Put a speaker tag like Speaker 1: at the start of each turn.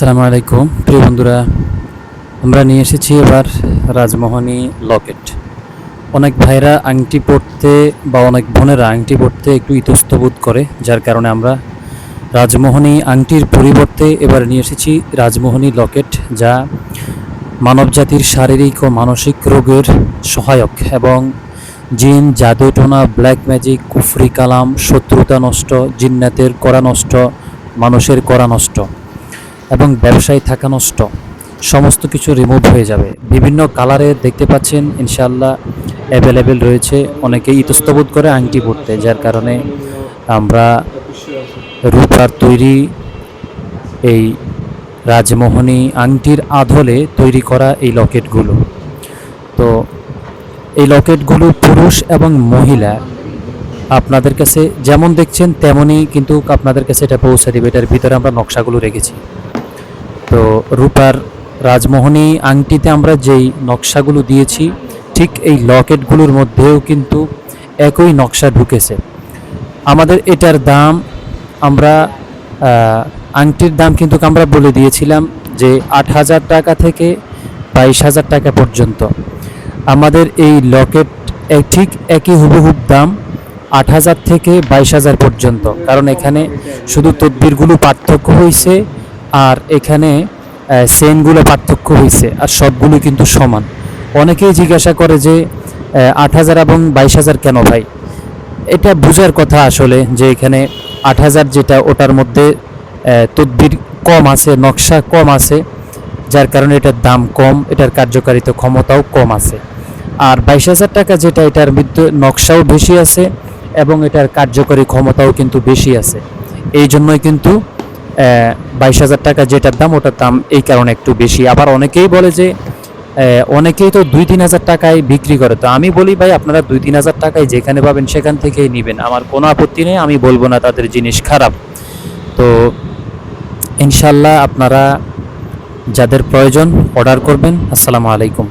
Speaker 1: আসসালামু আলাইকুম। প্রিয় বন্ধুরা, আমরা নিয়ে এসেছি এবার রাজমোহনী লকেট। অনেক ভাইরা আংটি পরতে বা অনেক বোনেরা আংটি পরতে একটু ইতস্তবোধ করে, যার কারণে আমরা রাজমোহনী আংটির পরিবর্তে এবার নিয়ে এসেছি রাজমোহনী লকেট, যা মানবজাতির শারীরিক ও মানসিক রোগের সহায়ক এবং জিন, জাদুটোনা, ব্ল্যাক ম্যাজিক, কুফরি কালাম, শত্রুতা নষ্ট, জিন্নাতের করা নষ্ট, মানুষের করা নষ্ট। এবং ব্যবসায় থাকা নষ্ট, সমস্ত কিছু রিমুভ হয়ে যাবে। বিভিন্ন কালারে দেখতে পাচ্ছেন ইনশাল্লাহ অ্যাভেলেবেল রয়েছে। অনেকেই ইতস্তবোধ করে আংটি পরতে, যার কারণে আমরা রূপার তৈরি এই রাজমোহনী আংটির আধলে তৈরি করা এই লকেটগুলো। তো এই লকেটগুলো পুরুষ এবং মহিলা, আপনাদের কাছে যেমন দেখছেন, তেমনই কিন্তু আপনাদের কাছে এটা পৌঁছে দেবে। এটার ভিতরে আমরা নকশাগুলো রেখেছি। তো রূপার রাজমোহনী আংটিতে আমরা যেই নকশাগুলো দিয়েছি, ঠিক এই লকেটগুলোর মধ্যেও কিন্তু একই নকশা ঢুকেছে। আমাদের এটার দাম আমরা আংটির দাম কিন্তু আমরা বলে দিয়েছিলাম যে আট হাজার টাকা থেকে বাইশ হাজার টাকা পর্যন্ত। আমাদের এই লকেট ঠিক একই হুবহুব দাম আট হাজার থেকে বাইশ হাজার পর্যন্ত। কারণ এখানে শুধু তদবিরগুলো পার্থক্য হয়েছে আর এখানে সেনগুলো পার্থক্য হয়েছে আর সবগুলো কিন্তু সমান। অনেকেই জিজ্ঞাসা করে যে আট হাজার এবং বাইশ হাজার কেন ভাই? এটা বোঝার কথা আসলে যে এখানে আট হাজার যেটা, ওটার মধ্যে তদবির কম আছে, নকশা কম আছে, যার কারণে এটার দাম কম, এটার কার্যকারিতা ক্ষমতাও কম আছে। আর বাইশ হাজার টাকা যেটা, এটার মধ্যে নকশাও বেশি আছে এবং এটার কার্যকরী ক্ষমতাও কিন্তু বেশি আছে। এই জন্যই কিন্তু বাইশ হাজার টাকা যেটার দাম, ওটার দাম এই কারণে একটু বেশি। আবার অনেকেই বলে যে অনেকেই তো দুই তিন হাজার টাকায় বিক্রি করে। তো আমি বলি, ভাই, আপনারা দুই তিন হাজার টাকায় যেখানে পাবেন সেখান থেকেই নেবেন। আমার কোনো আপত্তি নেই, আমি বলব না তাদের জিনিস খারাপ। তো ইনশাল্লাহ আপনারা যাদের প্রয়োজন অর্ডার করবেন। আসসালামু আলাইকুম।